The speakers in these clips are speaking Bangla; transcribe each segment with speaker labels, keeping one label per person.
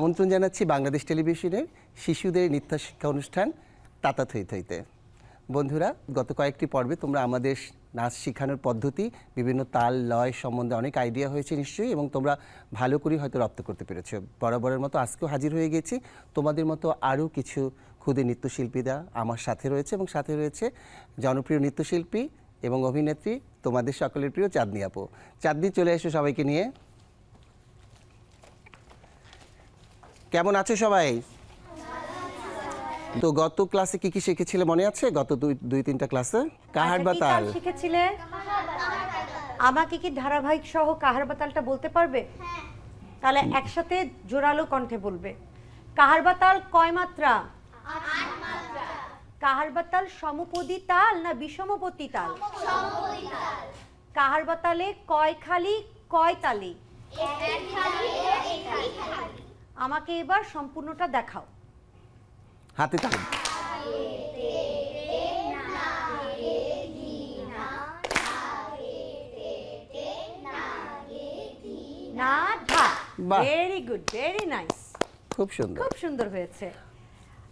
Speaker 1: আমন্ত্রণ জানাচ্ছি বাংলাদেশ টেলিভিশনের শিশুদের নৃত্য শিক্ষা অনুষ্ঠান তাতা থই থইতে। বন্ধুরা, গত কয়েকটি পর্বে তোমরা আমাদের নাচ শেখানোর পদ্ধতি, বিভিন্ন তাল, লয় সম্বন্ধে অনেক আইডিয়া হয়েছে নিশ্চয়ই, এবং তোমরা ভালো করে হয়তো রপ্ত করতে পেরেছ। বরাবরের মতো আজকেও হাজির হয়ে গেছি। তোমাদের মতো আরও কিছু ক্ষুদে নৃত্যশিল্পীরা আমার সাথে রয়েছে, এবং সাথে রয়েছে জনপ্রিয় নৃত্যশিল্পী এবং অভিনেত্রী তোমাদের সকলের প্রিয় চাঁদনি আপু। চাঁদনি, চলে এসো সবাইকে নিয়ে। কেমন আছো সবাই? তো গত ক্লাসে কি কি শিখেছিলে মনে আছে? গত দুই দুই তিনটা ক্লাসে কাহার
Speaker 2: আচ্ছা,
Speaker 1: বাতাল?
Speaker 2: শিখেছিলে? আমাকে কি ধারাবাহিক সহ কাহার বাতালটা বলতে পারবে? তাহলে একসাথে জোরালো কণ্ঠে বলবে। কাহার বাতাল কয় মাত্রা? কাহার বাতাল সমপদী তাল না বিষমপতি তাল? কাহার বাতালে কয় খালি কয় তালি? আমাকে এবার সম্পূর্ণটা দেখাও।
Speaker 1: হাতে তাল।
Speaker 2: না ধা ভেরি গুড ভেরি নাইস
Speaker 1: খুব সুন্দর।
Speaker 2: খুব সুন্দর হয়েছে।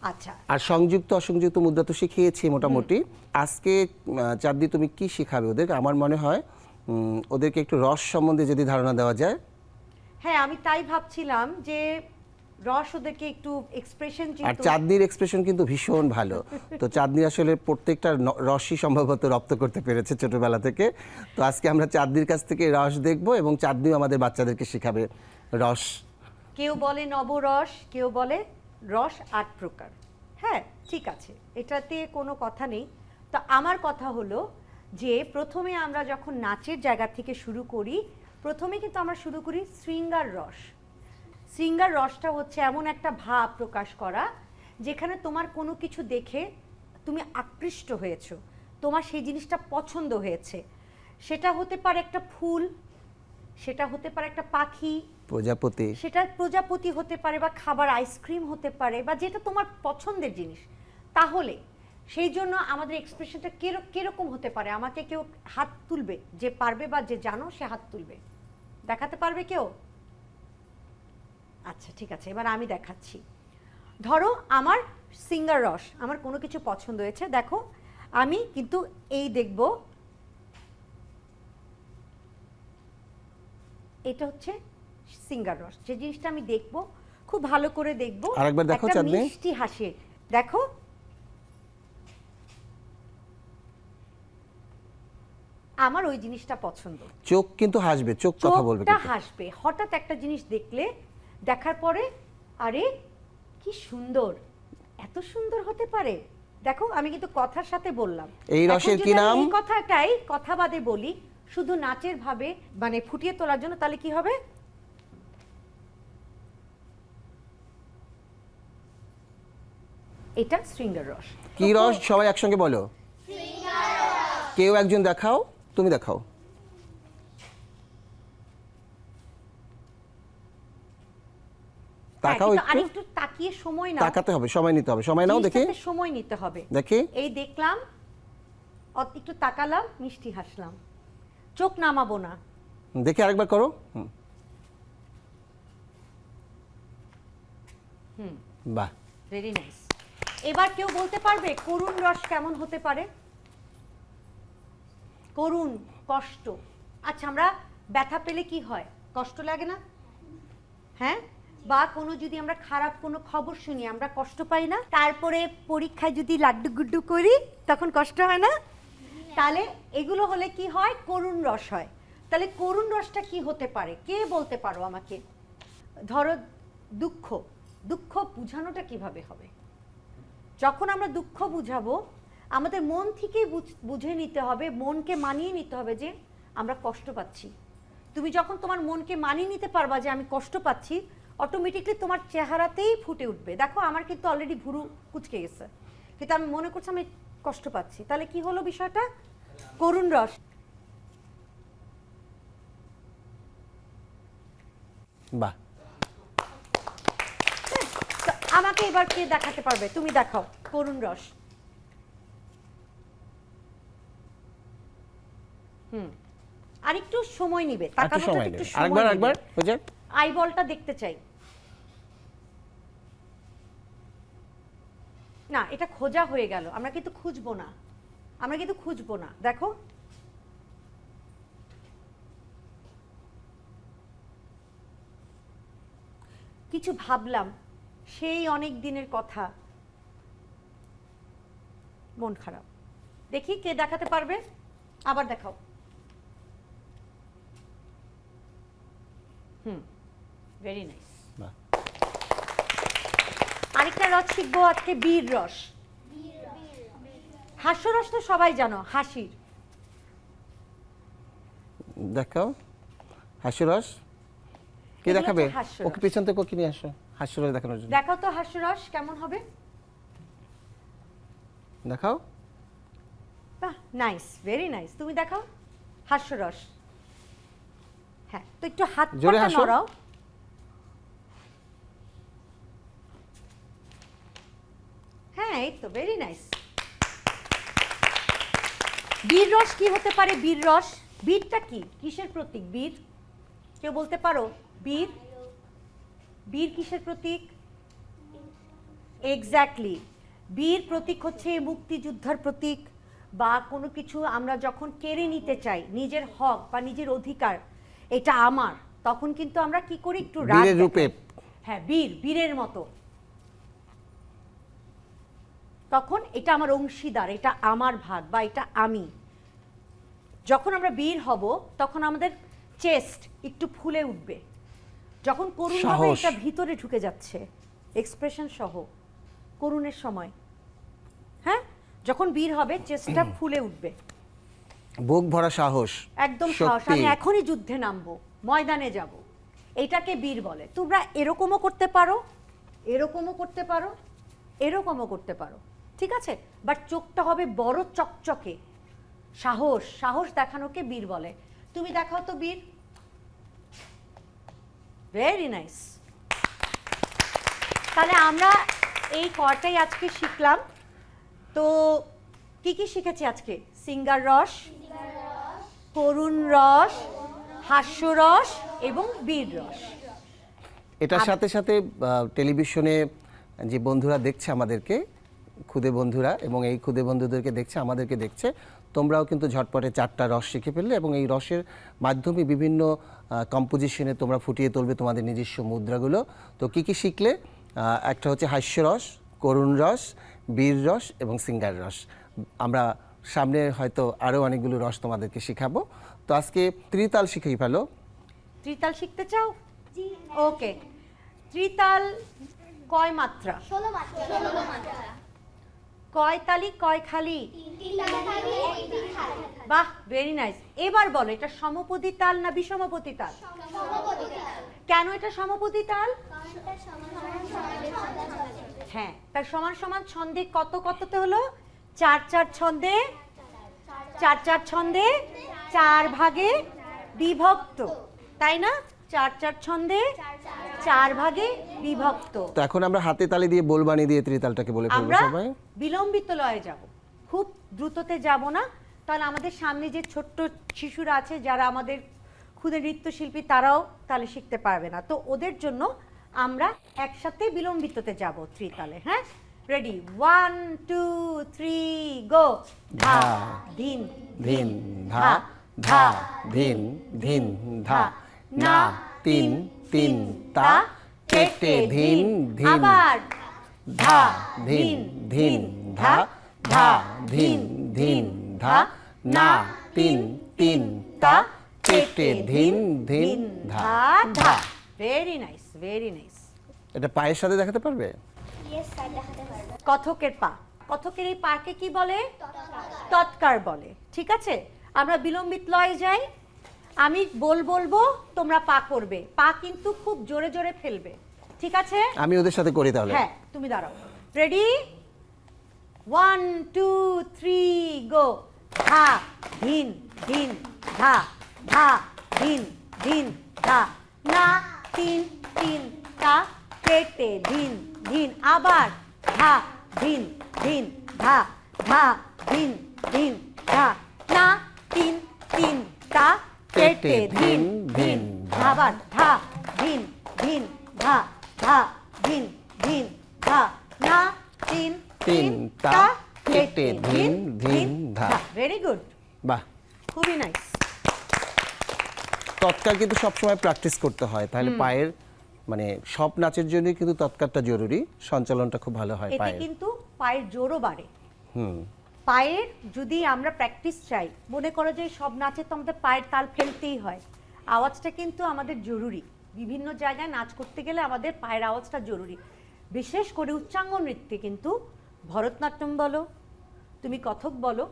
Speaker 2: আচ্ছা।
Speaker 1: আর সংযুক্ত অসংযুক্ত মুদ্রা তো শিখিয়েছি মোটামুটি। আজকে আহ, তুমি কি শিখাবে ওদের আমার মনে হয় ওদেরকে একটু রস সম্বন্ধে যদি ধারণা দেওয়া যায়।
Speaker 2: হ্যাঁ আমি তাই ভাবছিলাম যে রস ওদেরকে একটু এক্সপ্রেশন
Speaker 1: আর চাঁদনির এক্সপ্রেশন কিন্তু ভীষণ ভালো। তো চাঁদনি আসলে প্রত্যেকটা রসই সম্ভবত রপ্ত করতে পেরেছে ছোটবেলা থেকে। তো আজকে আমরা চাঁদনির কাছ থেকে রস দেখব এবং চাঁদনিও আমাদের বাচ্চাদেরকে শেখাবে রস।
Speaker 2: কেউ বলে নবরস কেউ বলে রস আট প্রকার। হ্যাঁ ঠিক আছে এটাতে কোনো কথা নেই। তো আমার কথা হলো যে প্রথমে আমরা যখন নাচের জায়গা থেকে শুরু করি প্রথমে কিন্তু আমরা শুরু করি শৃঙ্গার রস। শৃঙ্গার রসটা হচ্ছে এমন একটা ভাব প্রকাশ করা যেখানে তোমার কোনো কিছু দেখে তুমি আকৃষ্ট হয়েছো তোমার সেই জিনিসটা পছন্দ হয়েছে। সেটা হতে পারে একটা ফুল সেটা হতে পারে একটা পাখি
Speaker 1: প্রজাপতি।
Speaker 2: সেটা প্রজাপতি হতে পারে বা খাবার আইসক্রিম হতে পারে বা যেটা তোমার পছন্দের জিনিস। তাহলে সেই জন্য আমাদের এক্সপ্রেশনটা কীরকম হতে পারে? আমাকে কেউ হাত তুলবে যে পারবে বা যে জানো সে হাত তুলবে। দেখাতে পারবে কেউ? আচ্ছা ঠিক আছে এবার আমি দেখাচ্ছি। ধরো আমার সিঙ্গার রস আমার কোনো কিছু পছন্দ হয়েছে দেখো আমি কিন্তু এই দেখব এটা হচ্ছে সিঙ্গার রস যে জিনিসটা আমি দেখব খুব ভালো করে দেখব
Speaker 1: আরেকবার দেখো, চাঁদনি।
Speaker 2: মিষ্টি হাসি দেখো। আমার ওই জিনিসটা পছন্দ।
Speaker 1: চোখ কিন্তু হাসবে চোখ কথা বলবে
Speaker 2: চোখটা হাসবে হঠাৎ একটা জিনিস দেখলে দেখার পরে আরে কি সুন্দর। এত সুন্দর হতে পারে। দেখো আমি কিন্তু কথার সাথে বললাম।
Speaker 1: এই রসের কি
Speaker 2: আমি
Speaker 1: নাম?
Speaker 2: এই কথাটাই কথা বাদে বলি শুধু নাচের ভাবে মানে ফুটিয়ে তোলার জন্য তাহলে কি হবে? এটা শৃঙ্গার রস।
Speaker 1: কি রস? সবাই একসঙ্গে বলো। কেউ একজন দেখাও তুমি দেখাও। তাকাও
Speaker 2: কিন্তু
Speaker 1: একটু।
Speaker 2: তাকিয়ে সময় নাও।
Speaker 1: তাকাতে হবে সময় নিতে হবে সময় নাও দেখি।
Speaker 2: সময় নিতে হবে।
Speaker 1: দেখি।
Speaker 2: এই দেখলাম একটু তাকালাম মিষ্টি হাসলাম। চোখ নামাবো না।
Speaker 1: দেখি আরেকবার করো। হুম। বাহ।
Speaker 2: ভেরি নাইস এবার কেউ বলতে পারবে করুণ রস কেমন হতে পারে? করুণ কষ্ট। আচ্ছা আমরা ব্যথা পেলে কি হয়? কষ্ট লাগে না? হ্যাঁ? বা কোনো যদি আমরা খারাপ কোনো খবর শুনি, আমরা কষ্ট পাই না, তারপরে পরীক্ষায় যদি লাড্ডু গুড্ডু করি, তখন কষ্ট হয় না? তাহলে এগুলো হলে কি হয়? করুণ রস হয়। তাহলে করুণ রসটা কি হতে পারে? কে বলতে পারো আমাকে? ধরো দুঃখ। দুঃখ বুঝানোটা কীভাবে হবে? যখন আমরা দুঃখ বুঝাবো, আমাদের মন থেকেই বুঝ- নিতে হবে, মনকে মানিয়ে নিতে হবে যে আমরা কষ্ট পাচ্ছি। তুমি যখন তোমার মনকে মানিয়ে নিতে পারবা যে আমি কষ্ট পাচ্ছি অটোমেটিকলি তোমার চেহারাতেই ফুটে উঠবে। দেখো আমার কিন্তু অলরেডি ভুরু কুচকে গেছে। কিন্তু আমি মনে করছি আমি কষ্ট পাচ্ছি। তাহলে কি হলো বিষয়টা? করুণ রস।
Speaker 1: বাহ।
Speaker 2: আমাকে এবার কে দেখাতে পারবে? তুমি দেখাও করুণ রস। হুম। আর একটু সময় নিবে তাকানোটা একটু সময়
Speaker 1: আরেকবার
Speaker 2: নিবে।
Speaker 1: আরেকবার বুঝে
Speaker 2: আই বলটা দেখতে চাই। না, এটা খোঁজা হয়ে গেল। আমরা কিন্তু খুঁজবো না। আমরা কিন্তু খুঁজবো না। দেখো। কিছু ভাবলাম, সেই অনেক দিনের কথা। মন খারাপ। দেখি কে দেখাতে পারবে? আবার দেখাও। Hmm very nice. আরেকটা রস শিখব আজকে বীর রস। হাস্যরস তো সবাই জানো হাসির।
Speaker 1: দেখাও। হাস্যরস? কে দেখাবে? ওকে পিছন থেকে ওকে নিয়ে আসো। হাস্যরস দেখানোর জন্য।
Speaker 2: দেখাও তো হাস্যরস কেমন হবে?
Speaker 1: দেখাও।
Speaker 2: বাহ নাইস ভেরি নাইস তুমি দেখাও? হাস্যরস। হ্যাঁ তো একটু হাত
Speaker 1: জোরে হাসো।
Speaker 2: হ্যাঁ এই তো ভেরি নাইস বীর রস কি হতে পারে? বীর রস। বীরটা কি? কিসের প্রতীক? বীর? কেউ বলতে পারো? বীর? বীর কিসের প্রতীক? এক্স্যাক্টলি বীর প্রতীক হচ্ছে মুক্তিযোদ্ধার প্রতীক বা কোনো কিছু আমরা যখন কেড়ে নিতে চাই নিজের হক বা নিজের অধিকার এটা আমার তখন কিন্তু আমরা কি করি? একটু রাগ
Speaker 1: রূপে।
Speaker 2: হ্যাঁ বীর বীরের মতো। তখন এটা আমার অংশীদার এটা আমার ভাগ বা এটা আমি। যখন আমরা বীর হব তখন আমাদের চেস্ট একটু ফুলে উঠবে। যখন করুণ হবে এটা ভিতরে ঢুকে যাচ্ছে এক্সপ্রেশন সহ করুণের সময়। হ্যাঁ? যখন বীর হবে চেষ্টা ফুলে উঠবে।
Speaker 1: বুক ভরা সাহস
Speaker 2: একদম সাহস। আমি এখনই যুদ্ধে নামবো ময়দানে যাব। এটাকে বীর বলে। তোমরা এরকমও করতে পারো এরকমও করতে পারো এরকমও করতে পারো। ঠিক আছে? বাট চোখটা হবে বড় চকচকে। সাহস সাহস দেখানোকে বীর বলে। তুমি দেখাও তো বীর। ভেরি নাইস তাহলে আমরা এই কটাই আজকে শিখলাম। তো কি কি শিখেছি আজকে? সিঙ্গার রস করুণ রস হাস্যরস এবং বীর রস।
Speaker 1: এটার সাথে সাথে টেলিভিশনে যে বন্ধুরা দেখছে আমাদেরকে খুদে বন্ধুরা এবং এই খুদে বন্ধুদেরকে দেখছে আমাদেরকে দেখছে। তোমরাও কিন্তু ঝটপটে চারটা রস শিখে ফেললে এবং এই রসের মাধ্যমে বিভিন্ন কম্পোজিশনে তোমরা ফুটিয়ে তুলবে তোমাদের নিজস্ব মুদ্রাগুলো। তো কি কি শিখলে? একটা হচ্ছে হাস্যরস করুণ রস বীর রস এবং সিঙ্গার রস। আমরা সামনে হয়তো আরও অনেকগুলো রস তোমাদেরকে শেখাবো। তো আজকে ত্রিতাল শিখেই ফেলো।
Speaker 2: ত্রিতাল শিখতে চাও? ওকে। ত্রিতাল কয় মাত্রা।
Speaker 3: ষোলো মাত্রা।
Speaker 2: কয় তালি, কয় খালি? বাহ ভেরি নাইস এবার বলো, এটা সমপদী তাল না বিষমপদী তাল? কেন এটা সমপদী তাল? হ্যাঁ তার সমান সমান ছন্দে কত, কততে হলো? চার চার ছন্দে? চার চার ছন্দে? চার ভাগে বিভক্ত। তাই না? চার চার ছন্দে চার ভাগে বিভক্ত।
Speaker 1: তো এখন আমরা হাতে তালি দিয়ে বোলবানি দিয়ে ত্রিতালটাকে বলে ফেলব
Speaker 2: আমরা
Speaker 1: সবাই।
Speaker 2: বিলম্বিত লয়ে যাব। খুব দ্রুততে যাব না। তাহলে আমাদের সামনে যে ছোট্ট শিশুরা আছে যারা আমাদের ক্ষুদে নৃত্যশিল্পী তারাও তাহলে শিখতে পারবে না। তো ওদের জন্য আমরা একসাথে বিলম্বিততে যাব ত্রিতালে হ্যাঁ? Ready one two three go ধা
Speaker 1: ধা,
Speaker 2: ধিন
Speaker 1: ধিন ধা ধা ধিন ধিন ধা। না তিন তিন তা কেটে ধিন ধিন
Speaker 2: আবার
Speaker 1: ধা ধিন ধিন ধা ধা ধিন ধিন ধা না তিন তিন তা কেটে ধিন ধিন ধা ধা।
Speaker 2: ভেরি নাইস ভেরি নাইস
Speaker 1: এটা পায়ের সাথে দেখাতে পারবে?
Speaker 3: ইয়েস স্যার দেখাতে পারবে।
Speaker 2: কথকের পা। কথকের এই পাকে কি বলে? তৎকার বলে। ঠিক আছে? আমরা বিলম্বিত লয়ে যাই। আমি বল বলব তোমরা পা করবে। পা কিন্তু খুব জোরে জোরে ফেলবে। ঠিক আছে?
Speaker 1: আমি ওদের সাথে করি তাহলে।
Speaker 2: হ্যাঁ তুমি দাঁড়াও। Ready one two three go ধা ধিন ধিন ধা ধা ধিন ধিন ধা। না তিন তিন তা কেটে ধিন ধিন। আবার ধা ধিন ধিন ধা ধা ধিন ধিন ধা। না তিন তিন তা কেটে ধিন ধিন আবার ধা ধিন ধিন ধা ধা ধিন ধিন ধা না তিন
Speaker 1: তিন তা কেটে ধিন ধিন ধা।
Speaker 2: ভেরি গুড
Speaker 1: বাহ।
Speaker 2: খুবই নাইস
Speaker 1: তৎকাল কিন্তু সবসময় প্র্যাকটিস করতে হয়। তাহলে পায়ের মানে সব নাচের জন্য কিন্তু তৎকালটা জরুরি। সঞ্চালনটা খুব ভালো হয় পায়ের।
Speaker 2: কিন্তু পায়ের জোরও বাড়ে।
Speaker 1: হুম।
Speaker 2: পায়ের যদি আমরা প্র্যাকটিস চাই, মনে করো যে সব নাচে তো আমাদের পায়ের তাল ফেলতেই হয়। আওয়াজটা কিন্তু আমাদের জরুরি। বিভিন্ন জায়গায় নাচ করতে গেলে আমাদের পায়ের আওয়াজটা জরুরি। বিশেষ করে উচ্চাঙ্গ নৃত্যে কিন্তু ভরতনাট্যম বলো, তুমি কথক বলো,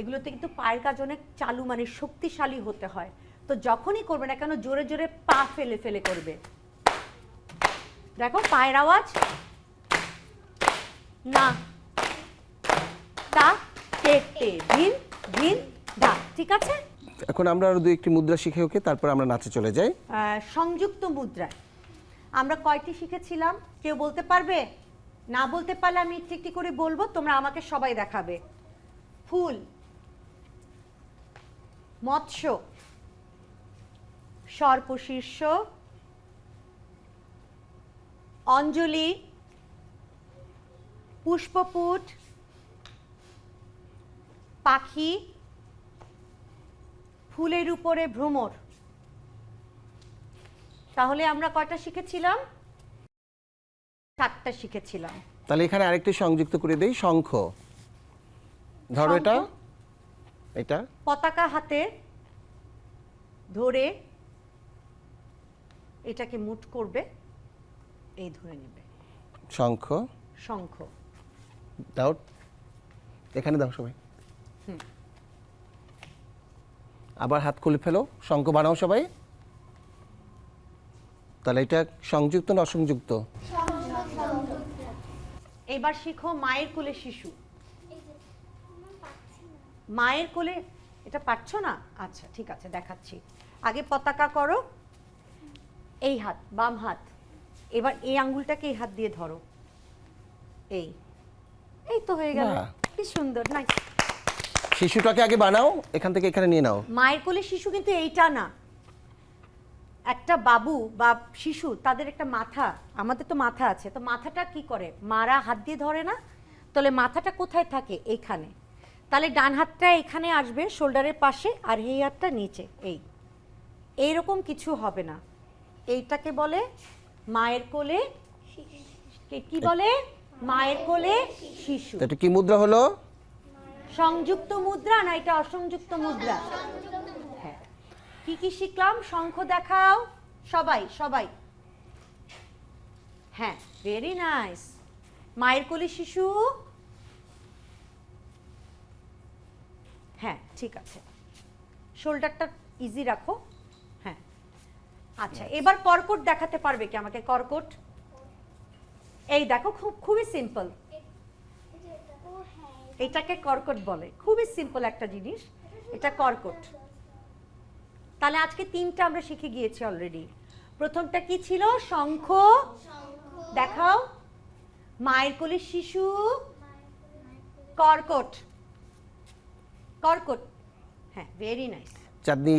Speaker 2: এগুলোতে কিন্তু পায়ের কাজ অনেক চালু মানে শক্তিশালী হতে হয়। তো যখনই করবে না কেন, জোরে জোরে পা ফেলে ফেলে করবে। দেখো পায়ের আওয়াজ। না। তা তে ভিন ভিন দা ঠিক আছে?
Speaker 1: এখন আমরা আরও দুই একটি মুদ্রা শিখে ওকে তারপর আমরা নাচে চলে যাই।
Speaker 2: সংযুক্ত মুদ্রায় আমরা কয়টি শিখেছিলাম? কেউ বলতে পারবে? না বলতে পারলে আমি একটি একটি করে বলব তোমরা আমাকে সবাই দেখাবে। ফুল মৎস্য সর্পশীর্ষ অঞ্জলি পুষ্পপুট পাখি ফুলের উপরে ভ্রমর। তাহলে আমরা কয়টা শিখেছিলাম? সাতটা শিখেছিলাম।
Speaker 1: তাহলে এখানে আরেকটি সংযুক্ত করে দেই শঙ্খ। ধরো এটা। এটা।
Speaker 2: পতাকা হাতে ধরে এটাকে মুট করবে এই ধরে নেবে।
Speaker 1: শঙ্খ।
Speaker 2: শঙ্খ।
Speaker 1: দাও। এখানে দাও সবাই। আবার হাত খুলে ফেলো শঙ্খ বানাও সবাই। তাহলে এটা সংযুক্ত না অসংযুক্ত?
Speaker 2: এবার শিখো মায়ের কোলে শিশু। মায়ের কোলে এটা পারছ না? আচ্ছা ঠিক আছে দেখাচ্ছি। আগে পতাকা করো এই হাত বাম হাত। এবার এই আঙ্গুলটাকে এই হাত দিয়ে ধরো। এই এই তো হয়ে গেল। কি সুন্দর নাই
Speaker 1: শিশুটাকে আগে বানাও এখান থেকে এখানে নিয়ে নাও।
Speaker 2: মায়ের কোলে শিশু কিন্তু এইটা না। একটা বাবু বা শিশু তাদের একটা মাথা আমাদের তো মাথা আছে তো মাথাটা কি করে? মারা হাত দিয়ে ধরে না? তাহলে মাথাটা কোথায় থাকে? এইখানে। তাহলে ডান হাতটা এখানে আসবে শোল্ডারের পাশে আর এই হাতটা নিচে এই। এইরকম কিছু হবে না। এইটাকে বলে মায়ের কোলে কে- কি বলে? মায়ের কোলে শিশু।
Speaker 1: এটা কি মুদ্রা হলো?
Speaker 2: সংযুক্ত মুদ্রা না এটা অসংযুক্ত মুদ্রা? হ্যাঁ। কি কি শিখলাম? শঙ্খ দেখাও। সবাই সবাই। হ্যাঁ ভেরি নাইস মায়ের কোলে শিশু? হ্যাঁ ঠিক আছে। শোল্ডারটা ইজি রাখো। হ্যাঁ। আচ্ছা এবার কর্কট দেখাতে পারবে কি আমাকে? কর্কট? এই দেখো খুব খুবই সিম্পল এটাকে কর্কট বলে। খুবই সিম্পল একটা জিনিস। এটা কর্কট। তাহলে আজকে তিনটা আমরা শিখে গিয়েছি অলরেডি প্রথমটা কি ছিল? শঙ্খ। দেখাও। মায়ের কোলে শিশু। কর্কট। কর্কট। হ্যাঁ ভেরি নাইস
Speaker 1: চাঁদনি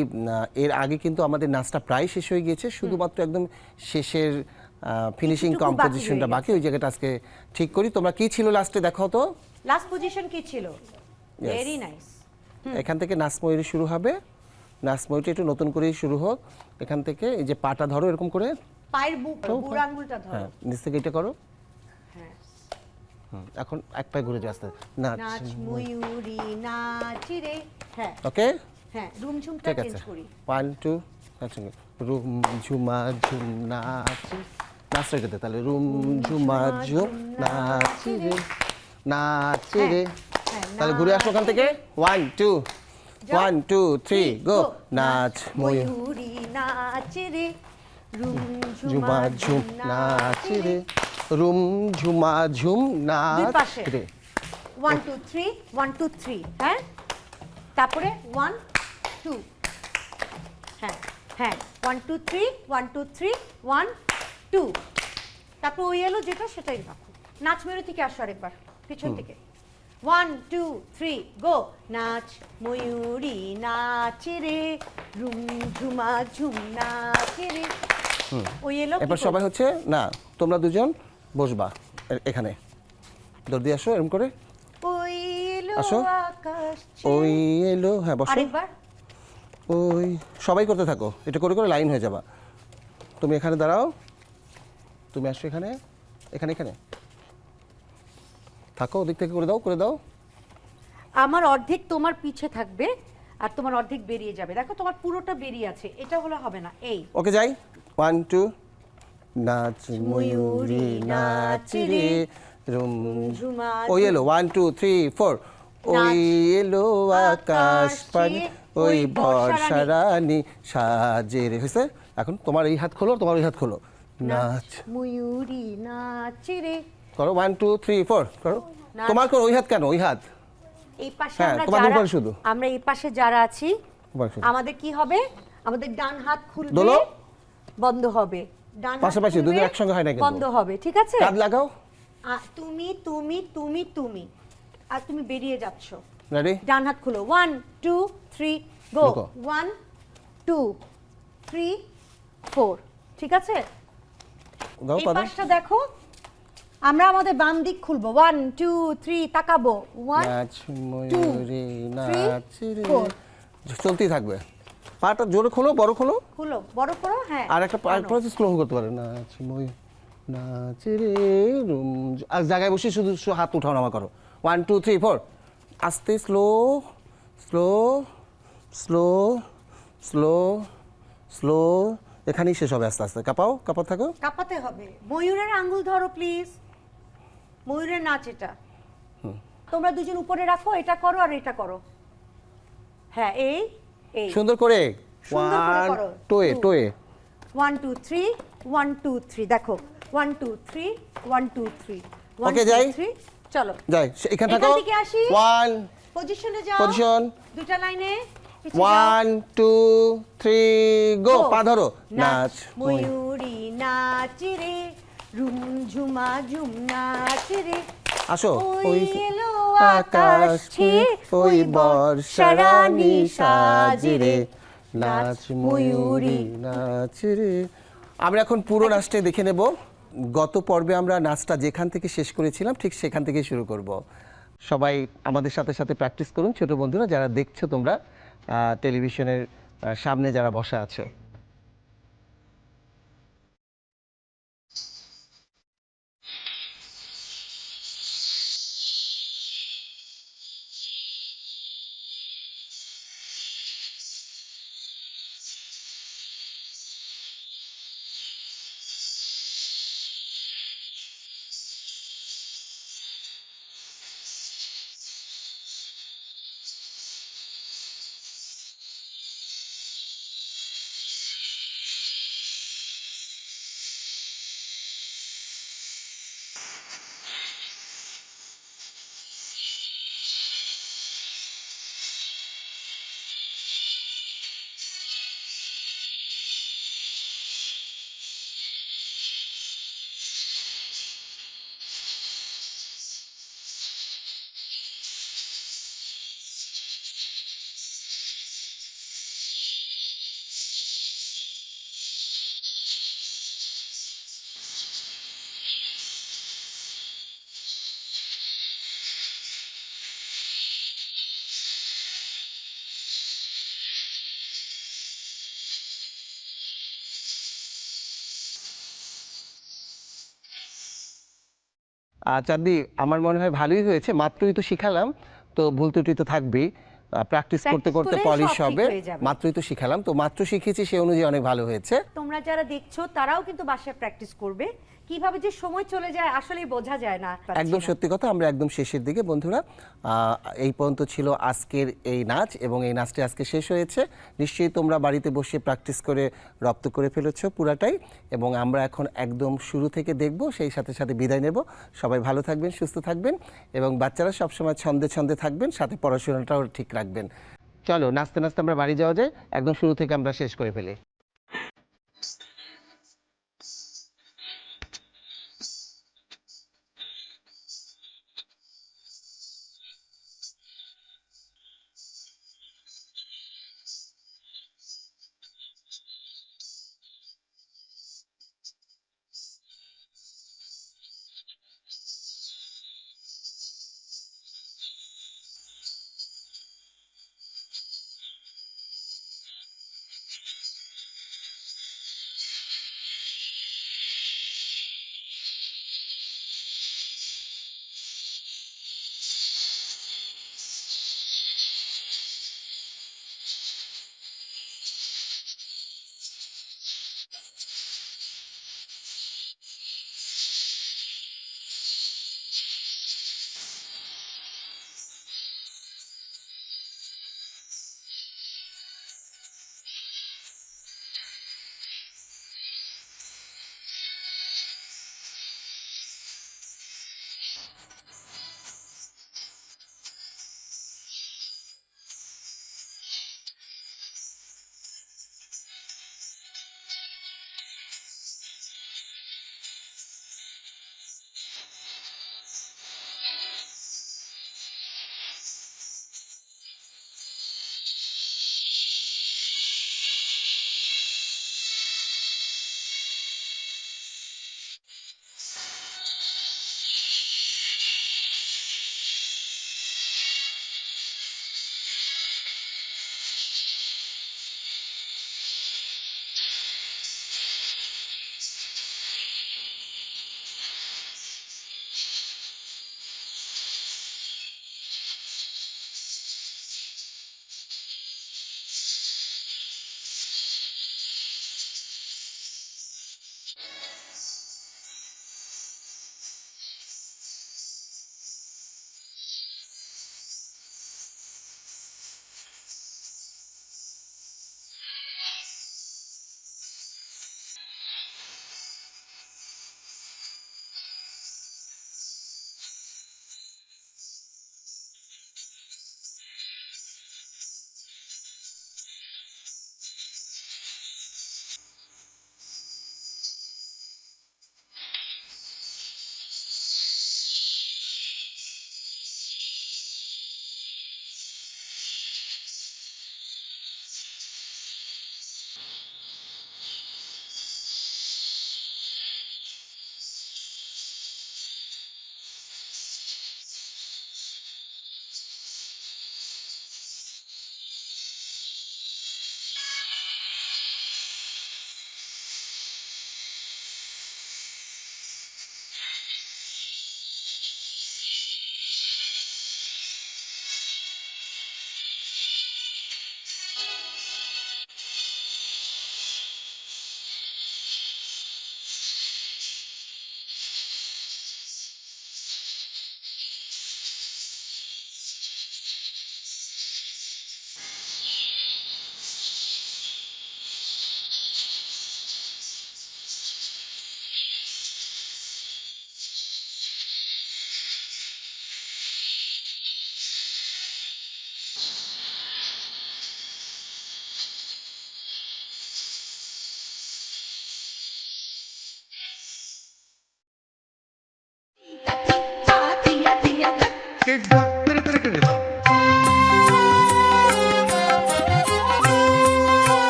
Speaker 1: এর আগে কিন্তু আমাদের নাচটা প্রায় শেষ হয়ে গিয়েছে। শুধুমাত্র একদম শেষের ফিনিশিং কম্পোজিশনটা বাকি ওই জায়গাটা আজকে ঠিক করি। তোমরা কি ছিল লাস্টে দেখাও তো।
Speaker 2: লাস্ট পজিশন কি ছিল? ভেরি নাইস
Speaker 1: এখান থেকে নাচময়ূরী শুরু হবে। নাচময়ূরী একটু নতুন করেই শুরু হোক। এখান থেকে এই যে পাটা ধরো এরকম করে।
Speaker 2: পায়ের বুড়ো আঙ্গুলটা ধরো।
Speaker 1: হ্যাঁ নিচ থেকে এটা করো।
Speaker 2: হ্যাঁ।
Speaker 1: হুম, এখন এক পায়ে ঘুরে যাচ্ছে নাচ
Speaker 2: নাচ। ময়ূরী নাচ রে। হ্যাঁ।
Speaker 1: ওকে
Speaker 2: হ্যাঁ রুমঝুমটা
Speaker 1: ঠিক
Speaker 2: চেঞ্জ করি।
Speaker 1: ওয়ান টু রুম ঝুমা ঝুম নাচ। নাচ রেখে তাহলে। রুম ঝুমা ঝুম নাচ। রে। নাচ রে
Speaker 2: হ্যাঁ,
Speaker 1: তাহলে ঘুরে আসো ওখান থেকে। One two one two three go নাচ ময়ূর।
Speaker 2: ময়ূরী নাচ রে। রুম
Speaker 1: ঝুমা
Speaker 2: ঝুমা
Speaker 1: নাচ রে। রুম ঝুমা ঝুম নাচ
Speaker 2: পাশে।
Speaker 1: রে।
Speaker 2: One two three one two three হ্যাঁ? তারপরে ওয়ান টু হ্যাঁ হ্যাঁ one two three one two three one two তারপর ওই এলো যেটা সেটাই রাখো নাচ মেরো থেকে আসো আরেকবার। পিছন থেকে। ওয়ান টু থ্রি গো নাচ ময়ূরী নাচ রে। রুম ঝুমা ঝুম নাচ রে। ওই এলো
Speaker 1: এবার সবাই হচ্ছে না তোমরা দুজন বসবা এখানে। দৌড় দিয়ে আসো এরকম করে।
Speaker 2: ওই এলো
Speaker 1: আসো।
Speaker 2: আকাশ
Speaker 1: ওই এলো হ্যাঁ বসো।
Speaker 2: আরেকবার।
Speaker 1: ওই সবাই করতে থাকো। এটা করে করে লাইন হয়ে যাবা। তুমি এখানে দাঁড়াও। তুমি আসো এখানে। এখানে এখানে। থাকো ওদিক থেকে করে দাও করে দাও।
Speaker 2: আমার অর্ধেক তোমার পিছে থাকবে আর তোমার অর্ধেক বেরিয়ে যাবে। দেখো তোমার পুরোটা বেরিয়ে আছে এটা হলে হবে না এই।
Speaker 1: ওকে যাই। ওয়ান টু নাচ ময়ূরী নাচ রে রুম।
Speaker 2: ঝুমা
Speaker 1: ওই এলো ওয়ান টু থ্রি ফোর ওই এলো আকাশ পানি ওই বর্ষা রানী। সাজে রে। হয়েছে? এখন তোমার এই হাত খোলো তোমার ওই হাত খোলো। নাচ।
Speaker 2: ময়ূরী নাচ রে।
Speaker 1: করো ওয়ান টু থ্রি ফোর করো। তোমার করো ওই হাত কেন? ওই হাত।
Speaker 2: এই পাশে
Speaker 1: হ্যাঁ,
Speaker 2: আমরা
Speaker 1: তোমার
Speaker 2: যারা
Speaker 1: শুধু।
Speaker 2: আমরা এই পাশে যারা আছি আমাদের কি হবে? আমাদের ডান হাত খুলবে বন্ধ হবে। ডান
Speaker 1: পাশাপাশি, দুজন একসঙ্গে হয় না কিন্তু।
Speaker 2: বন্ধ হবে ঠিক আছে?
Speaker 1: কাঁধ লাগাও।
Speaker 2: তুমি তুমি তুমি তুমি। আর তুমি বেরিয়ে যাচ্ছ।
Speaker 1: রেডি
Speaker 2: ডান হাত খুলো। One two three go one two three four ঠিক আছে? এই পাশটা দেখো। আমরা আমাদের বাম দিক খুলবো। ওয়ান টু থ্রি তাকাবো। ওয়ান
Speaker 1: চলতেই থাকবে। পাটা জোরে খোলো বড় খোলো।
Speaker 2: খুলো বড় করো হ্যাঁ।
Speaker 1: আর একটা। প্রসেস স্লো করতে পারে। নাচ ময়ূর নাচ রে রুম আর জায়গায় বসে শুধু হাত উঠাও নামা করো। ওয়ান টু থ্রি ফোর আস্তে slow slow slow slow slow এখানেই শেষ হবে আস্তে আস্তে। কাপাও কাপাও থাকো।
Speaker 2: কাঁপাতে হবে। ময়ূরের আঙ্গুল ধরো প্লিজ ময়ূরের নাচ এটা। তোমরা দুজন উপরে রাখো এটা করো আর এটা করো। হ্যাঁ এই এই।
Speaker 1: সুন্দর করে।
Speaker 2: সুন্দর করে
Speaker 1: ওয়ান
Speaker 2: করো।
Speaker 1: Toe. Toe
Speaker 2: one two three one two three দেখো। One two three one two three one
Speaker 1: Okay, যাই।
Speaker 2: থ্রি চলো।
Speaker 1: যাই সে- এখানে
Speaker 2: এখান
Speaker 1: থাকো
Speaker 2: থেকে আসি।
Speaker 1: ওয়ান
Speaker 2: পজিশনে যাও।
Speaker 1: Position.
Speaker 2: দুটা লাইনে পিছে যাও।
Speaker 1: One two three go. পা ধরো।
Speaker 2: নাচ।
Speaker 1: নাচ। ময়ূরী
Speaker 2: নাচ রে। রুম ঝুমা ঝুম নাচ রে
Speaker 1: আসো
Speaker 2: ওই
Speaker 1: ওই
Speaker 2: এলো
Speaker 1: আকাশ সাজরে। নাচ ময়ূরী। নাচ রে আমরা এখন পুরো নাচটা দেখে নেব। গত পর্বে আমরা নাচটা যেখান থেকে শেষ করেছিলাম ঠিক সেখান থেকে শুরু করব। সবাই আমাদের সাথে সাথে প্র্যাকটিস করুন ছোট বন্ধুরা যারা দেখছ তোমরা টেলিভিশনের সামনে যারা বসা আছো। চাঁদনি আমার মনে হয় ভালোই হয়েছে মাত্রই তো শিখালাম তো ভুল ত্রুটি তো থাকবেই। প্র্যাকটিস করতে করতে পলিশ হবে মাত্রই তো শিখালাম তো মাত্র শিখেছি সে অনুযায়ী অনেক ভালো হয়েছে।
Speaker 2: তোমরা যারা দেখছ তারাও কিন্তু বাসায় প্র্যাকটিস করবে। কীভাবে যে সময় চলে যায় আসলে বোঝা যায় না
Speaker 1: একদম সত্যি কথা আমরা একদম শেষের দিকে। বন্ধুরা এই পর্যন্ত ছিল আজকের এই নাচ এবং এই নাচটি আজকে শেষ হয়েছে। নিশ্চয়ই তোমরা বাড়িতে বসে প্র্যাকটিস করে রপ্ত করে ফেলেছো পুরাটাই এবং আমরা এখন একদম শুরু থেকে দেখব সেই সাথে সাথে বিদায় নেব। সবাই ভালো থাকবেন সুস্থ থাকবেন এবং বাচ্চারা সবসময় ছন্দে ছন্দে থাকবেন সাথে পড়াশোনাটাও ঠিক রাখবেন। চলো নাচতে নাচতে আমরা বাড়ি যাওয়া যায়। একদম শুরু থেকে আমরা শেষ করে ফেলি।